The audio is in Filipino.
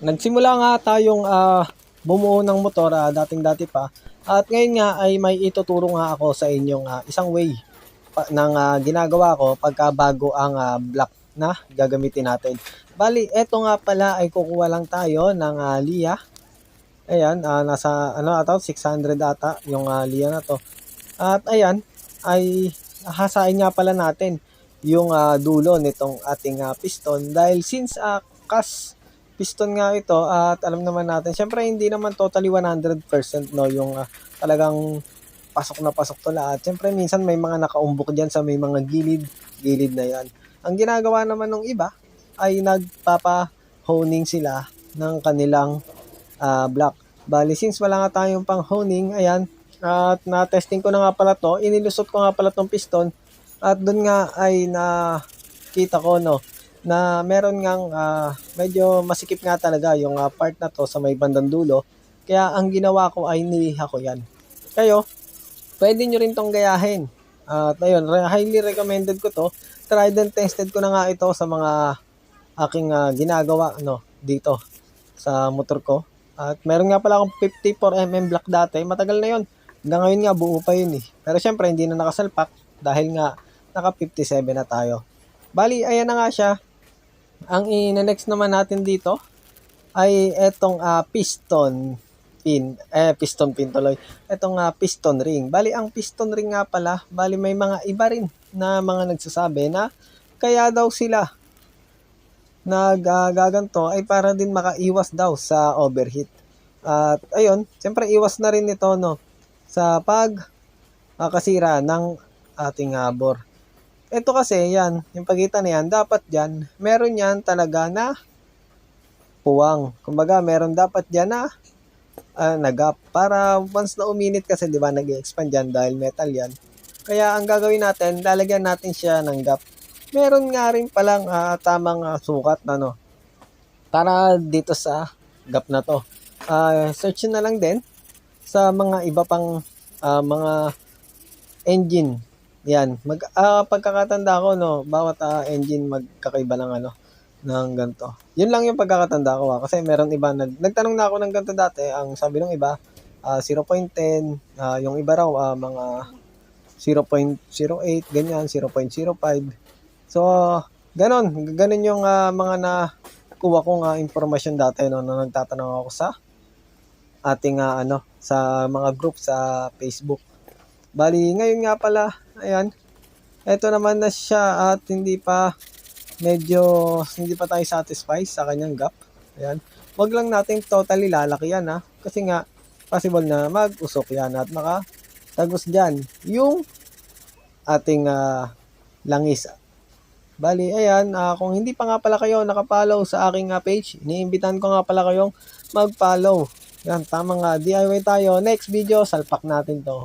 nagsimula nga tayong ah, bumuo ng motor ah, dating-dati pa. At ngayon nga ay may ituturo nga ako sa inyong ah, isang way ng ah, ginagawa ko pagka bago ang ah, block na gagamitin natin. Bali, eto nga pala ay kukuha lang tayo ng ah, Lia. Ayan, ah, nasa ano ata 600 ata yung ah, Lia na to. At ayan, ay hasain nga pala natin yung ah, dulo nitong ating ah, piston dahil since uh, cast piston nga ito at alam naman natin syempre hindi naman totally 100% no yung ah, talagang pasok na pasok to lahat. Syempre minsan may mga nakaumbok diyan sa may mga gilid gilid na yan. Ang ginagawa naman ng iba ay nagpapa honing sila ng kanilang ah, block. Bali since wala nga tayong pang honing ayan at na-testing ko na nga pala to inilusot ko nga pala tong piston at doon nga ay nakita ko no na meron ngang ah, medyo masikip nga talaga yung ah, part na to sa may bandang dulo. Kaya ang ginawa ko ay niliha ko yan. Kayo, pwede nyo rin tong gayahin. At ayun, highly recommended ko to. Tried and tested ko na nga ito sa mga aking ah, ginagawa no, dito sa motor ko. At meron nga pala akong 54mm block dati. Matagal na yon. Hanggang ngayon nga buo pa yun eh. Pero syempre hindi na nakasalpak dahil nga naka 57 na tayo. Bali, ayan na nga siya. Ang i-next naman natin dito ay etong ah, piston pin, eh piston pin tuloy. Etong ah, piston ring. Bali ang piston ring nga pala, bali may mga iba rin na mga nagsasabi na kaya daw sila nagaganto ay para din makaiwas daw sa overheat. At ayun, siyempre iwas na rin ito no sa pag ah, kasira ng ating ah, bore. Ito kasi, yan, yung pagitan na yan, dapat yan, meron yan talaga na puwang. Kumbaga, meron dapat yan na uh, nagap. Para once na uminit kasi, di ba, nag expand yan dahil metal yan. Kaya ang gagawin natin, lalagyan natin siya ng gap. Meron nga rin palang ah, tamang ah, sukat na no. Para dito sa gap na to. Ah, search na lang din sa mga iba pang ah, mga engine yan, mag ah, pagkakatanda ko no, bawat ah, engine magkakaiba ng ano ng ganto. Yun lang yung pagkakatanda ko ah, kasi meron iba nag nagtanong na ako ng ganto dati, ang sabi ng iba ah, 0.10, ah, yung iba raw ah, mga 0.08 ganyan, 0.05. So, ganon, ganon yung ah, mga na kuha kong ah, impormasyon dati no, nung nagtatanong ako sa ating ah, ano sa mga group sa Facebook. Bali, ngayon nga pala, ayan, eto naman na siya at hindi pa medyo hindi pa tayo satisfied sa kanyang gap. Ayan. Wag lang nating totally lalaki yan ha. Kasi nga, possible na mag-usok yan at maka tagos dyan yung ating ah, langis. Bali, ayan, ah, kung hindi pa nga pala kayo nakapollow sa aking ah, page, iniimbitan ko nga pala kayong mag-follow. Yan, tama nga, DIY tayo. Next video, salpak natin to.